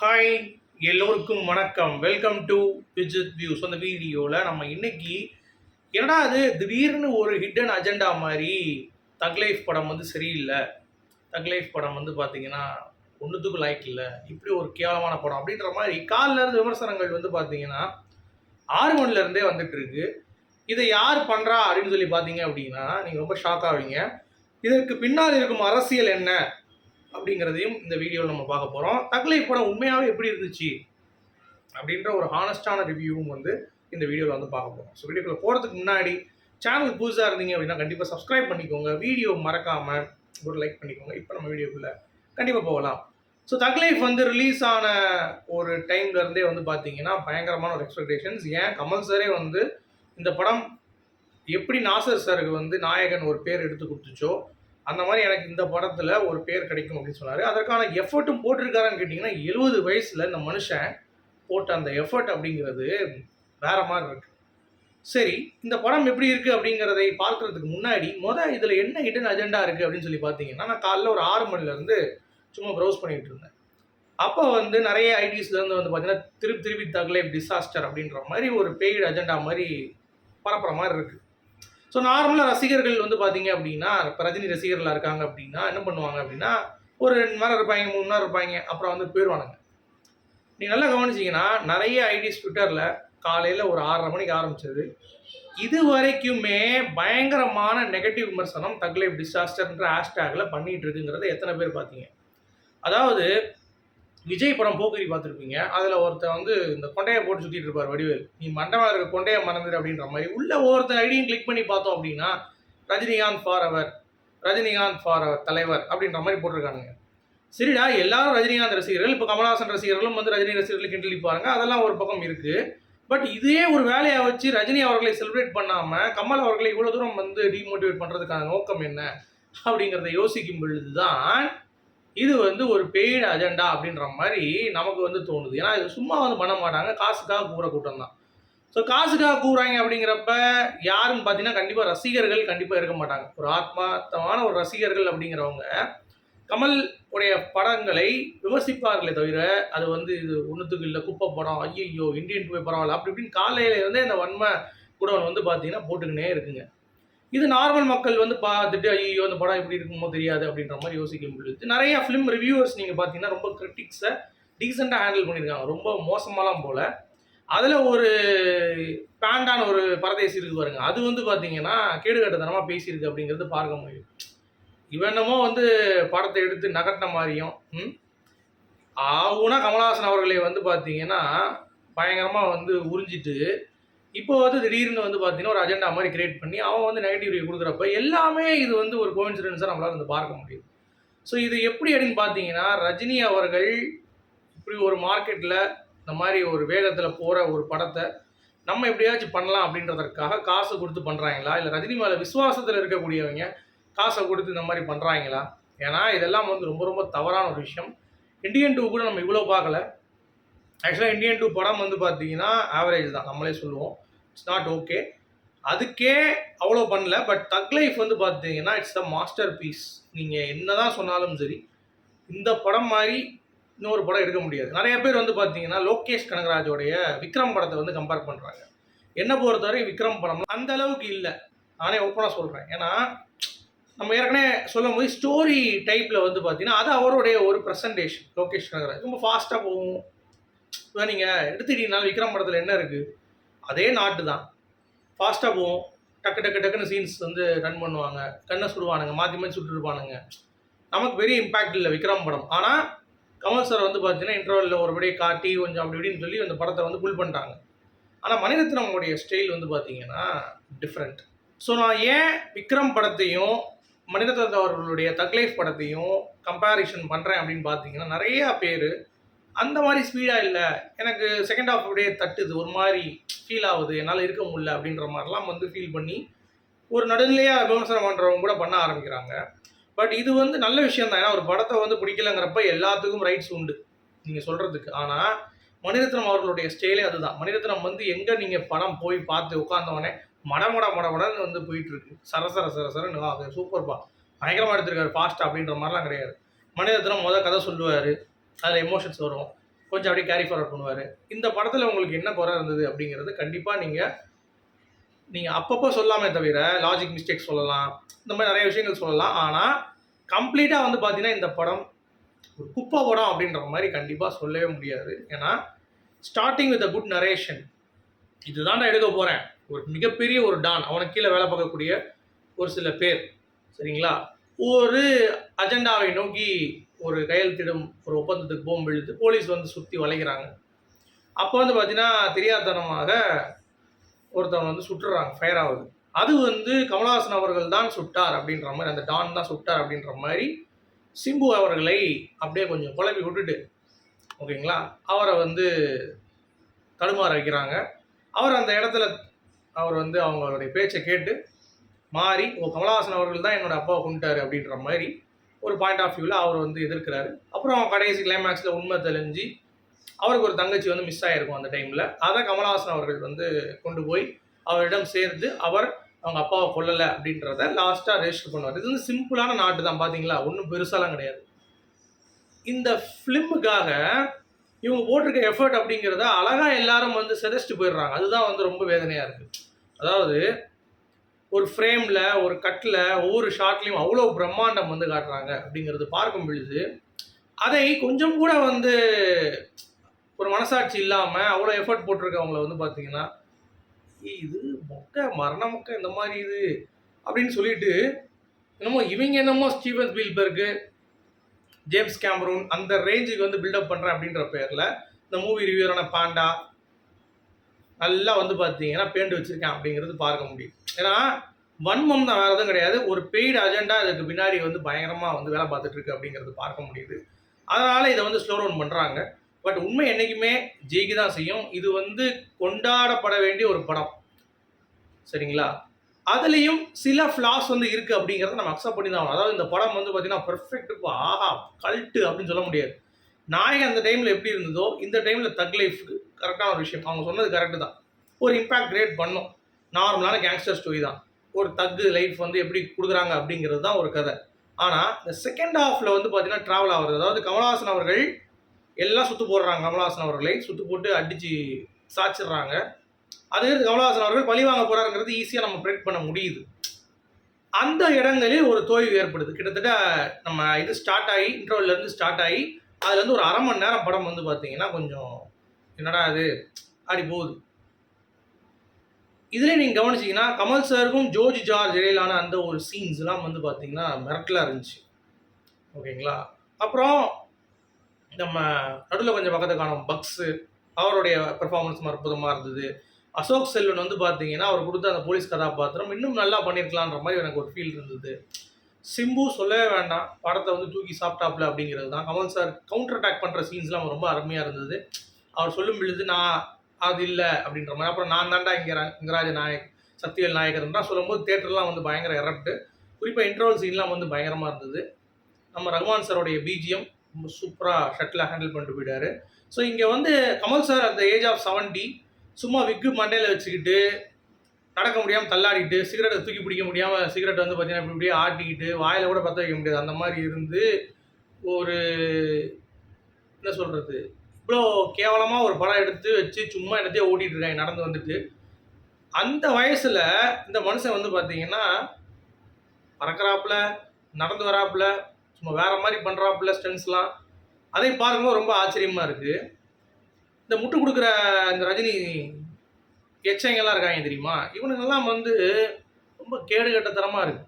Hi எல்லோருக்கும் வணக்கம். Welcome to Vijith views அந்த வீடியோவில் நம்ம இன்னைக்கு என்னடா அது? திடீர்னு ஒரு ஹிடன் அஜெண்டா மாதிரி தக் லைஃப் படம் வந்து சரியில்லை. தக் லைஃப் படம் வந்து பார்த்தீங்கன்னா ஒன்றுத்துக்கும் லைக் இல்லை. இப்படி ஒரு கேவலமான படம் அப்படின்ற மாதிரி காலில் இருந்து விமர்சனங்கள் வந்து பார்த்தீங்கன்னா ஆறு மணில வந்துட்டு இருக்கு. இதை யார் பண்ணுறா அப்படின்னு சொல்லி பார்த்தீங்க அப்படின்னா நீங்கள் ரொம்ப ஷாக் ஆவீங்க. இதற்கு பின்னால் இருக்கும் அரசியல் என்ன? அப்படிங்கிறதையும் இந்த வீடியோவில் நம்ம பார்க்க போகிறோம் தக்லை படம் உண்மையாகவே எப்படி இருந்துச்சு? அப்படின்ற ஒரு ஹானஸ்டான ரிவ்யூவும் வந்து இந்த வீடியோவில் வந்து பார்க்க போகிறோம் ஸோ வீடியோக்குள்ள போகிறதுக்கு முன்னாடி சேனல் புதுசாக இருந்தீங்க அப்படின்னா கண்டிப்பாக சப்ஸ்கிரைப் பண்ணிக்கோங்க. வீடியோ மறக்காமல் ஒரு லைக் பண்ணிக்கோங்க. இப்போ நம்ம வீடியோக்குள்ளே கண்டிப்பாக போகலாம். ஸோ தக் லைஃப் வந்து ரிலீஸ் ஆன ஒரு டைம்லேருந்தே வந்து பார்த்தீங்கன்னா பயங்கரமான ஒரு எக்ஸ்பெக்டேஷன்ஸ் ஏன்? கமல் சாரே வந்து இந்த படம் எப்படி நாசர் சாருக்கு வந்து நாயகன் ஒரு பேர் எடுத்து கொடுத்துச்சோ அந்த மாதிரி எனக்கு இந்த படத்தில் ஒரு பேர் கிடைக்கும் அப்படின்னு சொன்னார். அதற்கான எஃபர்ட்டும் போட்டிருக்காரான்னு கேட்டிங்கன்னா எழுபது வயசில் இந்த மனுஷன் போட்ட அந்த எஃபர்ட் அப்படிங்கிறது வேற மாதிரி இருக்கு. சரி இந்த படம் எப்படி இருக்குது அப்படிங்கிறதை பார்க்குறதுக்கு முன்னாடி மொதல் இதில் என்ன ஹிடன் அஜெண்டா இருக்குது அப்படின்னு சொல்லி பார்த்தீங்கன்னா நான் காலைல ஒரு ஆறு மணிலேருந்து சும்மா ப்ரௌஸ் பண்ணிகிட்டு இருந்தேன். அப்போ வந்து நிறைய ஐடிஸ்லேருந்து வந்து பார்த்தீங்கன்னா திருப்பி திருப்பி தகலை டிசாஸ்டர் அப்படின்ற மாதிரி ஒரு பெய்டு அஜெண்டா மாதிரி பரப்புற மாதிரி இருக்குது ஸோ நார்மலாக ரசிகர்கள் வந்து பார்த்தீங்க அப்படின்னா ரஜினி ரசிகர்களாக இருக்காங்க அப்படின்னா என்ன பண்ணுவாங்க அப்படின்னா ஒரு ரெண்டு நேரம் இருப்பாங்க மூணு நேரம் இருப்பாங்க அப்புறம் வந்து போயிடுவானுங்க நீங்கள் நல்லா கவனிச்சிங்கன்னா நிறைய ஐடிஸ் ட்விட்டரில் காலையில் ஒரு ஆறரை மணிக்கு ஆரம்பிச்சது. இது வரைக்குமே பயங்கரமான நெகட்டிவ் விமர்சனம் தக்லைஃப் டிசாஸ்டர்ன்ற ஹேஷ்டேக்கில் பண்ணிகிட்டு இருக்குங்கிறத எத்தனை பேர் பார்த்தீங்க? அதாவது விஜய் படம் போக்கிரி பார்த்துருப்பீங்க. அதில் ஒருத்தன் வந்து இந்த கொண்டையை போட்டு சுற்றிட்டு இருப்பார் வடிவேல். நீ மண்டபம் இருக்க கொண்டையை மறந்துடு அப்படின்ற மாதிரி. உள்ள ஒவ்வொருத்தர் ஐடியும் கிளிக் பண்ணி பார்த்தோம் அப்படின்னா Rajinikanth for our Rajinikanth for our தலைவர் அப்படின்ற மாதிரி போட்டிருக்கானுங்க. சரிடா எல்லாரும் ரஜினிகாந்த் ரசிகர்கள் இப்போ கமல்ஹாசன் ரசிகர்களும் வந்து ரஜினி ரசிகர்கள் கிண்டலிப்பாருங்க. அதெல்லாம் ஒரு பக்கம் இருக்குது பட் இதே ஒரு வேலையை வச்சு ரஜினி அவர்களை செலிப்ரேட் பண்ணாமல் கமல் அவர்களை இவ்வளோ தூரம் வந்து டிமோட்டிவேட் பண்ணுறதுக்கான நோக்கம் என்ன அப்படிங்கிறத யோசிக்கும் பொழுது தான் இது வந்து ஒரு பெய்டு அஜெண்டா அப்படின்ற மாதிரி நமக்கு வந்து தோணுது. ஏன்னா இது சும்மா வந்து பண்ண மாட்டாங்க. காசுக்காக கூற கூட்டம் தான். ஸோ காசுக்காக கூறாங்க அப்படிங்கிறப்ப யாருன்னு பார்த்தீங்கன்னா கண்டிப்பாக ரசிகர்கள் கண்டிப்பாக இருக்க மாட்டாங்க. ஒரு ஆத்மார்த்தமான ஒரு ரசிகர்கள் அப்படிங்கிறவங்க கமல் உடைய படங்களை விமர்சிப்பார்களே தவிர அது வந்து இது ஒன்றுத்துக்கு இல்லை. குப்பை படம் ஐயோ இந்தியன் டூ பரவாயில்ல. அப்படி இப்படின்னு காலையில இருந்தே இந்த வன்மை குடவன் வந்து பார்த்தீங்கன்னா போட்டுக்கினே இருக்குங்க. இது நார்மல் மக்கள் வந்து பார்த்துட்டு ஐயோ அந்த படம் எப்படி இருக்குமோ தெரியாது அப்படின்ற மாதிரி யோசிக்க முடியுது நிறைய ஃபிலிம் ரிவ்யூவர்ஸ் நீங்கள் பார்த்தீங்கன்னா ரொம்ப கிரிட்டிக்ஸை டீசெண்டாக ஹேண்டில் பண்ணியிருக்காங்க. ரொம்ப மோசமாலாம் போல. அதில் ஒரு பேண்டான ஒரு பரதேசி இருக்கு பாருங்க. அது வந்து பார்த்தீங்கன்னா கேடுகட்டத்தனமாக பேசியிருக்கு அப்படிங்கிறது பார்க்க முடியும். இவனமோ வந்து படத்தை எடுத்து நகட்டின மாதிரியும் ம்? ஆகுனா கமலஹாசன் அவர்களை வந்து பார்த்தீங்கன்னா பயங்கரமாக வந்து உறிஞ்சிட்டு இப்போ வந்து திடீர்னு வந்து பார்த்தீங்கன்னா ஒரு அஜெண்டா மாதிரி கிரியேட் பண்ணி அவன் வந்து நெகட்டிவ் ரிவ்யூ கொடுக்குறப்ப எல்லாமே இது வந்து ஒரு கோயின்சிடென்ஸாக நம்மளால் வந்து பார்க்க முடியும் ஸோ இது எப்படி அப்படின்னு பார்த்தீங்கன்னா ரஜினி அவர்கள் இப்படி ஒரு மார்க்கெட்டில் இந்த மாதிரி ஒரு வேகத்தில் போகிற ஒரு படத்தை நம்ம எப்படியாச்சும் பண்ணலாம் அப்படின்றதற்காக காசு கொடுத்து பண்ணுறாங்களா இல்லை ரஜினி மேலே விசுவாசத்தில் இருக்கக்கூடியவங்க காசை கொடுத்து இந்த மாதிரி பண்ணுறாங்களா ஏன்னா இதெல்லாம் வந்து ரொம்ப ரொம்ப தவறான ஒரு விஷயம். இந்தியன் டூ கூட நம்ம இவ்வளோ பார்க்கல. ஆக்சுவலாக இந்தியன் டூ படம் வந்து பார்த்தீங்கன்னா ஆவரேஜ் தான். நம்மளே சொல்லுவோம். இட்ஸ் நாட் ஓகே அதுக்கே அவ்வளோ பண்ணல பட் தக் லைஃப் வந்து பார்த்தீங்கன்னா இட்ஸ் த மாஸ்டர் பீஸ் நீங்கள் என்ன தான் சொன்னாலும் சரி இந்த படம் மாதிரி இன்னொரு படம் எடுக்க முடியாது. நிறைய பேர் வந்து பார்த்தீங்கன்னா லோகேஷ் கனகராஜோடைய விக்ரம் படத்தை வந்து கம்பேர் பண்ணுறாங்க என்ன பொறுத்தவரை விக்ரம் படம் அந்த அளவுக்கு இல்லை. நானே ஓப்பனாக சொல்கிறேன் ஏன்னா நம்ம ஏற்கனவே சொல்லும் போது ஸ்டோரி டைப்பில் வந்து பார்த்தீங்கன்னா அது அவருடைய ஒரு ப்ரெசன்டேஷன் லோகேஷ் கனகராஜ். ரொம்ப ஃபாஸ்ட்டாக போகும். இப்போ நீங்கள் எடுத்துக்கிட்டீங்கனாலும் விக்ரம் படத்தில் என்ன இருக்குது அதே நாட்டு தான் ஃபாஸ்ட்டாக போவோம். டக்கு டக்கு டக்குன்னு சீன்ஸ் வந்து ரன் பண்ணுவாங்க. கண்ணை சுடுவானுங்க மாற்றி மாற்றி சுட்டுருப்பானுங்க நமக்கு பெரிய இம்பேக்ட் இல்லை விக்ரம் படம். ஆனால் கமல் சார் வந்து பார்த்தீங்கன்னா இன்டர்வலில் ஒருபடியே காட்டி கொஞ்சம் அப்படி இப்படின்னு சொல்லி அந்த படத்தை வந்து புல் பண்ணிட்டாங்க ஆனால் மணிரத்னமுடைய ஸ்டைல் வந்து பார்த்தீங்கன்னா டிஃப்ரெண்ட் ஸோ நான் ஏன் விக்ரம் படத்தையும் மணிரத்னத் அவர்களுடைய தக்லைஃப் படத்தையும் கம்பேரிஷன் பண்ணுறேன் அப்படின்னு பார்த்தீங்கன்னா நிறையா பேர் அந்த மாதிரி ஸ்பீடாக இல்லை. எனக்கு செகண்ட் ஹாஃப் அப்படியே தட்டுது. ஒரு மாதிரி ஃபீல் ஆகுது. என்னால் இருக்க முடியல அப்படின்ற மாதிரிலாம் வந்து ஃபீல் பண்ணி ஒரு நடுநிலையாக விமர்சனம் பண்ணுறவங்க கூட பண்ண ஆரம்பிக்கிறாங்க. பட் இது வந்து நல்ல விஷயம் தான். ஏன்னா ஒரு படத்தை வந்து பிடிக்கலங்கிறப்ப எல்லாத்துக்கும் ரைட்ஸ் உண்டு. நீங்கள் சொல்கிறதுக்கு ஆனால் மணிரத்னம் அவர்களுடைய ஸ்டைலே அதுதான். மணிரத்னம் வந்து எங்கே நீங்கள் படம் போய் பார்த்து உட்காந்தவொடனே மடமட மடமடன்னு வந்து போயிட்டுருக்கு. சரசர சரசரன்னு ஆகுது சூப்பர்ப்பா. பயங்கரமாக எடுத்திருக்காரு ஃபாஸ்ட் அப்படின்ற மாதிரிலாம் கிடையாது. மணிரத்னம் முதல் கதை சொல்லுவார். அதில் எமோஷன்ஸ் வரும். கொஞ்சம் அப்படியே கேரி ஃபார்வர்ட் பண்ணுவார். இந்த படத்தில் உங்களுக்கு என்ன குறை இருந்தது அப்படிங்கிறது கண்டிப்பாக நீங்கள் நீங்கள் அப்பப்போ சொல்லாமே தவிர லாஜிக் மிஸ்டேக் சொல்லலாம். இந்த மாதிரி நிறைய விஷயங்கள் சொல்லலாம். ஆனால் கம்ப்ளீட்டாக வந்து பார்த்தீங்கன்னா இந்த படம் ஒரு குப்பை படம் அப்படின்ற மாதிரி கண்டிப்பாக சொல்லவே முடியாது. ஏன்னா starting with a good narration இதுதான் நான் எடுக்க போகிறேன் ஒரு மிகப்பெரிய ஒரு டான். அவனுக்கு கீழே வேலை பார்க்கக்கூடிய ஒரு சில பேர். சரிங்களா? ஒரு அஜெண்டாவை நோக்கி ஒரு கையெழுத்திடும் ஒரு ஒப்பந்தத்துக்கு போகும் எழுது போலீஸ் வந்து சுற்றி வளைக்கிறாங்க. அப்போ வந்து பார்த்தீங்கன்னா தெரியாதனமாக ஒருத்தவங்க வந்து சுட்டுறாங்க ஃபயர் ஆகுது. அது வந்து கமலஹாசன் அவர்கள் தான் சுட்டார் அப்படின்ற மாதிரி அந்த டான் தான் சுட்டார் அப்படின்ற மாதிரி சிம்பு அவர்களை அப்படியே கொஞ்சம் குழப்பி விட்டுட்டு ஓகேங்களா? அவரை வந்து தடுமாற வைக்கிறாங்க. அவர் அந்த இடத்துல அவர் வந்து அவங்களுடைய பேச்சை கேட்டு மாறி ஓ கமலஹாசன் அவர்கள் தான் என்னோடய அப்பாவை கொண்டுட்டார் அப்படின்ற மாதிரி ஒரு பாயிண்ட் ஆஃப் வியூவில் அவர் வந்து எதிர்க்கிறாரு. அப்புறம் கடைசி கிளைமேக்ஸில் உண்மை தெளிஞ்சு அவருக்கு ஒரு தங்கச்சி வந்து மிஸ் ஆகிருக்கும் அந்த டைமில் அதை கமல்ஹாசன் அவர்கள் வந்து கொண்டு போய் அவரிடம் சேர்ந்து அவர் அவங்க அப்பாவை கொல்லலை அப்படின்றத லாஸ்ட்டாக ரெஜிஸ்டர் பண்ணுவார். இது வந்து சிம்பிளான நாட்டு தான் பார்த்தீங்களா ஒன்றும் பெருசாலாம் கிடையாது. இந்த ஃபிலிமுக்காக இவங்க போட்டிருக்க எஃபர்ட் அப்படிங்கிறத அழகாக எல்லாரும் வந்து செதச்சிட்டு போயிடுறாங்க. அதுதான் வந்து ரொம்ப வேதனையாக இருக்குது அதாவது ஒரு ஃப்ரேமில் ஒரு கட்டில் ஒவ்வொரு ஷாட்லேயும் அவ்வளோ பிரம்மாண்டம் வந்து காட்டுறாங்க அப்படிங்கிறது பார்க்கும் பொழுது அதை கொஞ்சம் கூட வந்து ஒரு மனசாட்சி இல்லாமல் அவ்வளோ எஃபர்ட் போட்டிருக்கவங்கள வந்து பார்த்தீங்கன்னா இது மொக்க மரண மொக்க இந்த மாதிரி இது அப்படின்னு சொல்லிட்டு என்னமோ இவங்க என்னமோ ஸ்டீவன் ஸ்பீல்பர்க்கு ஜேம்ஸ் கேமரூன் அந்த ரேஞ்சுக்கு வந்து பில்டப் பண்ணுறேன் அப்படின்ற பேரில் இந்த மூவி ரிவியூரான பாண்டா நல்லா வந்து பார்த்தீங்கன்னா பேண்ட் வச்சுருக்கேன் அப்படிங்கிறது பார்க்க முடியும் ஏன்னா வன்மம் தான் வேறு எதுவும் கிடையாது. ஒரு பெய்டு அஜெண்டா இதுக்கு பின்னாடி வந்து பயங்கரமாக வந்து வேலை பார்த்துட்டு இருக்கு அப்படிங்கிறது பார்க்க முடியுது. அதனால் இதை வந்து ஸ்லோ டவுன் பண்ணுறாங்க பட் உண்மை என்றைக்குமே ஜெயிக்கு தான் செய்யும். இது வந்து கொண்டாடப்பட வேண்டிய ஒரு படம். சரிங்களா? அதுலேயும் சில ஃப்ளாஸ் வந்து இருக்குது அப்படிங்கிறத நம்ம அக்செப்ட் பண்ணி தான் ஆகணும். அதாவது இந்த படம் வந்து பார்த்தீங்கன்னா பர்ஃபெக்ட் இப்போ ஆஹா கல்ட்டு அப்படின்னு சொல்ல முடியாது. நாயகன் அந்த டைமில் எப்படி இருந்ததோ இந்த டைமில் தக் லைஃப் கரெக்டான ஒரு விஷயம். அவங்க சொன்னது கரெக்டு தான். ஒரு இம்பேக்ட் கிரியேட் பண்ணும். நார்மலான கேங்ஸ்டர் ஸ்டோரி தான். ஒரு தக்கு லைஃப் வந்து எப்படி கொடுக்குறாங்க அப்படிங்கிறது தான் ஒரு கதை. ஆனால் இந்த செகண்ட் ஹாஃபில் வந்து பார்த்தீங்கன்னா ட்ராவல் ஆகுறது. அதாவது கமலஹாசன் அவர்கள் எல்லாம் சுற்று போடுறாங்க. கமலஹாசன் அவர்களை சுற்று போட்டு அடித்து சாச்சிடுறாங்க. அது கமலஹாசன் அவர்கள் பழி வாங்க போகிறாருங்கிறது ஈஸியாக நம்ம ப்ரெடிக்ட் பண்ண முடியுது. அந்த இடங்களில் ஒரு தோய்வு ஏற்படுது. கிட்டத்தட்ட நம்ம இது ஸ்டார்ட் ஆகி இன்டர்வல்லேருந்து இருந்து ஸ்டார்ட் ஆகி அதுலேருந்து ஒரு அரை மணி நேரம் படம் வந்து பார்த்தீங்கன்னா கொஞ்சம் என்னடா அது அப்படி போகுது. இதில் நீங்கள் கவனிச்சீங்கன்னா கமல் சாருக்கும் ஜோர்ஜ் ஜார்ஜ் இடையிலான அந்த ஒரு சீன்ஸ்லாம் வந்து பார்த்தீங்கன்னா மிரட்டலாக இருந்துச்சு. ஓகேங்களா? அப்புறம் நம்ம நடுவில் கொஞ்சம் பக்கத்தை காணும் பக்ஸு அவருடைய பெர்ஃபார்மன்ஸ் அற்புதமாக இருந்தது. அசோக் செல்வன் வந்து பார்த்தீங்கன்னா அவர் கொடுத்த அந்த போலீஸ் கதாபாத்திரம் இன்னும் நல்லா பண்ணியிருக்கலான்ற மாதிரி எனக்கு ஒரு ஃபீல் இருந்தது. சிம்பு சொல்லவே வேண்டாம் படத்தை வந்து தூக்கி சாப்பிட்டாப்ல அப்படிங்கிறது தான். கமல் சார் கவுண்டர் அட்டாக் பண்ணுற சீன்ஸ்லாம் ரொம்ப அருமையாக இருந்தது. அவர் சொல்லும் பொழுது நான் அது இல்லை அப்படின்ற மாதிரி. அப்புறம் நான் தாண்டா இங்கே இங்கராஜ நாயக் சத்தியல் நாயகர்ன்றா சொல்லும்போது தேட்டர்லாம் வந்து பயங்கர எரப்ட்டு குறிப்பாக இன்டர்வல் சீன்லாம் வந்து பயங்கரமாக இருந்தது. நம்ம ரகுமான் சாரோடைய பிஜிஎம் ரொம்ப சூப்பராக ஷட்டில் ஹேண்டில் பண்ணிட்டு போயிட்டாரு. ஸோ இங்கே வந்து கமல் சார் அந்த ஏஜ் ஆஃப் 70 சும்மா விக்கு மண்டையில் வச்சுக்கிட்டு நடக்க முடியாமல் தள்ளாடிட்டு சிகரெட்டை தூக்கி பிடிக்க முடியாமல் சிகரெட் வந்து பார்த்தீங்கன்னா இப்படி இப்படியே ஆட்டிக்கிட்டு வாயில் கூட பற்ற வைக்க முடியாது. அந்த மாதிரி இருந்து ஒரு என்ன சொல்கிறது இவ்வளோ கேவலமாக ஒரு படம் எடுத்து வச்சு சும்மா என்னத்தையோ ஓட்டிகிட்டு இருக்காங்க நடந்து வந்துட்டு. அந்த வயசில் இந்த மனுஷன் வந்து பார்த்தீங்கன்னா பறக்கிறாப்புல நடந்து வராப்புல சும்மா வேற மாதிரி பண்ணுறாப்புல ஸ்டன்ஸ்லாம் அதை பார்க்கும்போது ரொம்ப ஆச்சரியமாக இருக்குது இந்த முட்டு கொடுக்குற இந்த ரஜினி எச்சைங்கெல்லாம் இருக்காங்க தெரியுமா? இவனுங்கெல்லாம் வந்து ரொம்ப கேடுகட்டத்தனமாக இருக்கு.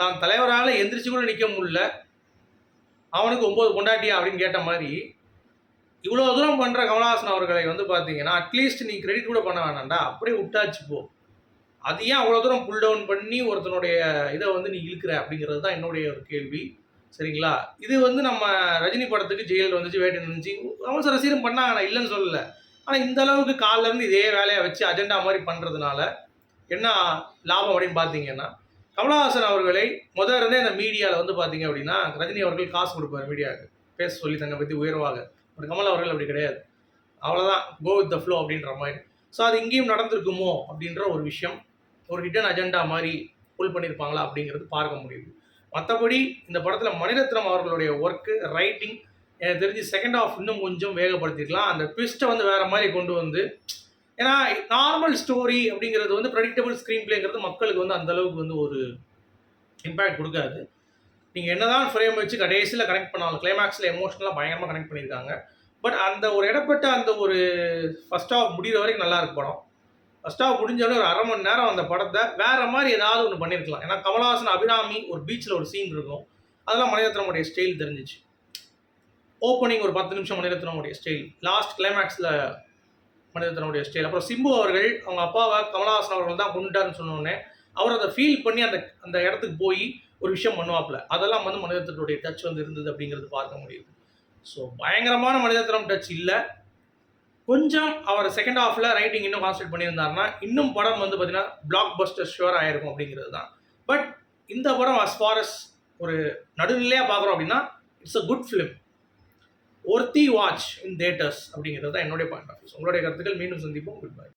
தான் தலைவரால் எந்திரிச்சு கூட நிற்க முடியல. அவனுக்கு ஒம்பது கொண்டாட்டியா அப்படின்னு கேட்ட மாதிரி இவ்வளோ தூரம் பண்ணுற கமலஹாசன் அவர்களை வந்து பார்த்தீங்கன்னா அட்லீஸ்ட் நீ கிரெடிட் கூட பண்ண வேணாம்டா. அப்படியே விட்டாச்சு போ. அது ஏன் அவ்வளோ தூரம் புல் டவுன் பண்ணி ஒருத்தனுடைய இதை வந்து நீ இழுக்கிற அப்படிங்கிறது தான் என்னுடைய ஒரு கேள்வி. சரிங்களா? இது வந்து நம்ம ரஜினி படத்துக்கு ஜெயில் வந்துச்சு வேட்டை இருந்துச்சு அவசர சீரம் பண்ணாங்க நான் இல்லைன்னு சொல்லலை. ஆனால் இந்த அளவுக்கு காலைல இருந்து இதே வேலையை வச்சு அஜெண்டா மாதிரி பண்ணுறதுனால என்ன லாபம் அப்படின்னு பார்த்தீங்கன்னா கமலஹாசன் அவர்களை முதல் இருந்தே அந்த மீடியாவில் வந்து பார்த்தீங்க அப்படின்னா ரஜினி அவர்கள் காசு கொடுப்பார் மீடியாவுக்கு பேச சொல்லி தன்னை பற்றி உயர்வாக. பட் கமல் அவர்கள் அப்படி கிடையாது. அவ்வளோதான் கோ வித் த ஃப்ளோ அப்படின்ற மாதிரி. ஸோ அது இங்கேயும் நடந்திருக்குமோ அப்படின்ற ஒரு விஷயம். ஒரு ஹிடன் அஜெண்டா மாதிரி புல் பண்ணியிருப்பாங்களா அப்படிங்கிறது பார்க்க முடியுது. மற்றபடி இந்த படத்தில் மணிரத்னம் அவர்களுடைய ஒர்க்கு ரைட்டிங் எனக்கு தெரிஞ்சு செகண்ட் ஆஃப் இன்னும் கொஞ்சம் வேகப்படுத்திருக்கலாம். அந்த ட்விஸ்ட்டை வந்து வேறு மாதிரி கொண்டு வந்து ஏன்னா நார்மல் ஸ்டோரி அப்படிங்கிறது வந்து ப்ரெடிக்டபிள் ஸ்க்ரீன் பிளேங்கிறது மக்களுக்கு வந்து அந்த அளவுக்கு வந்து ஒரு இம்பேக்ட் கொடுக்காது. நீங்கள் என்னதான் ஃப்ரேம் வச்சு கடைசியில் கனெக்ட் பண்ணாலும் கிளைமேக்ஸில் எமோஷனலாக பயங்கரமாக கனெக்ட் பண்ணியிருக்காங்க. பட் அந்த ஒரு இடப்பட்ட அந்த ஒரு ஃபர்ஸ்ட் ஆஃப் முடிகிற வரைக்கும் நல்லா இருக்கு படம். ஃபர்ஸ்ட் ஆஃப் முடிஞ்சோடனே ஒரு அரை மணி நேரம் அந்த படத்தை வேற மாதிரி ஏதாவது ஒன்று பண்ணியிருக்கலாம். ஏன்னா கமலஹாசன் அபிராமி ஒரு பீச்சில் ஒரு சீன் இருக்கும். அதெல்லாம் மணிரத்னமுடைய ஸ்டைல் தெரிஞ்சிச்சு. ஓப்பனிங் ஒரு பத்து நிமிஷம் மணிரத்னமுடைய ஸ்டைல் லாஸ்ட் கிளைமேக்ஸில் மணிரத்னமுடைய ஸ்டைல் அப்புறம் சிம்பு அவர்கள் அவங்க அப்பாவை கமலஹாசன் அவர்கள் தான் குண்டான்னு சொன்னோடனே அவர் அதை ஃபீல் பண்ணி அந்த அந்த இடத்துக்கு போய் ஒரு விஷயம் பண்ணுவாப்புல. அதெல்லாம் வந்து மனிதத்தினுடைய டச் வந்து இருந்தது அப்படிங்கிறது பார்க்க முடியுது. ஸோ பயங்கரமான மணிரத்னம் டச் இல்லை. கொஞ்சம் அவர் செகண்ட் ஹாஃபில் ரைட்டிங் இன்னும் கான்சன்ட்ரேட் பண்ணியிருந்தாருன்னா இன்னும் படம் வந்து பார்த்தீங்கன்னா பிளாக் பஸ்டர் ஷுவர் ஆயிருக்கும் அப்படிங்கிறது தான். பட் இந்த படம் அஸ் ஃபார் அஸ் ஒரு நடுநிலையாக பார்க்குறோம் அப்படின்னா it's a good film worthy watch in theatres அப்படிங்கிறது தான் என்னுடைய பாயிண்ட் ஆஃப் வியூ உங்களுடைய கருத்துக்கள் மீண்டும் சந்திப்போம். Good bye